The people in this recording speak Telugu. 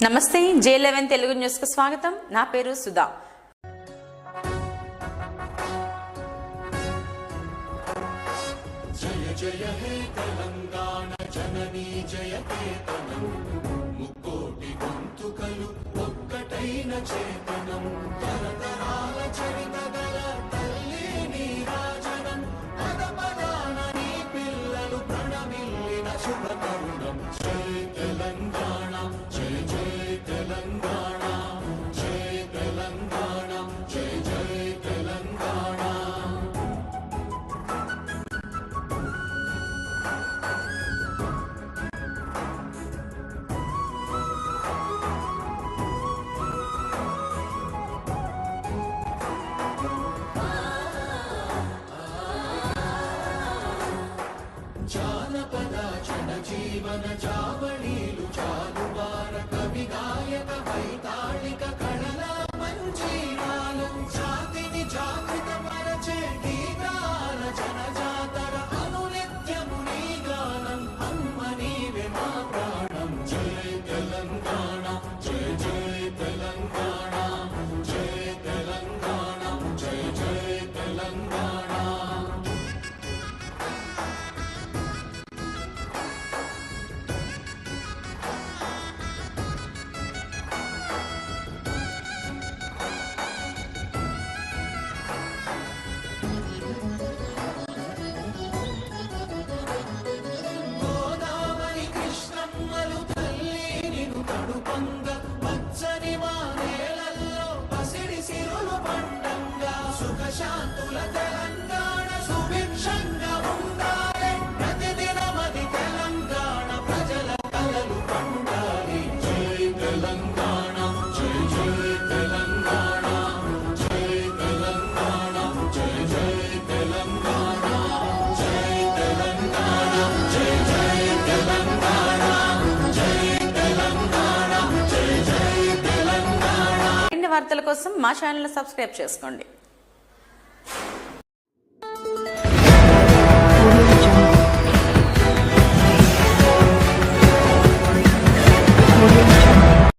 నమస్తే జే లెవెన్ తెలుగు న్యూస్కు స్వాగతం నా పేరు సుధా జయ జయ హే తెలంగాణ జననీ జయ కేతనం ముక్కోటి గొంతుకలు ఒక్కటైన చేతనం తరతరాల చరిత గల తల్లి నీరాజనం పద పదాన నీ పిల్లలు ప్రణమిల్లిన శుభ తరుణం జయ తెలంగాణ పద జానపద జనజీవన చావణీలు చాలు. శాంతుల తెలంగాణ సుభిక్షంగా ఉండాలి ప్రతిదినమది తెలంగాణ ప్రజల కలలు పండాలి జై తెలంగాణ జై జై తెలంగాణ జై తెలంగాణ జై జై తెలంగాణ జై తెలంగాణ జై జై తెలంగాణ జై తెలంగాణ జై జై తెలంగాణ మరిన్ని వార్తల కోసం మా ఛానల్ సబ్స్క్రైబ్ చేసుకోండి.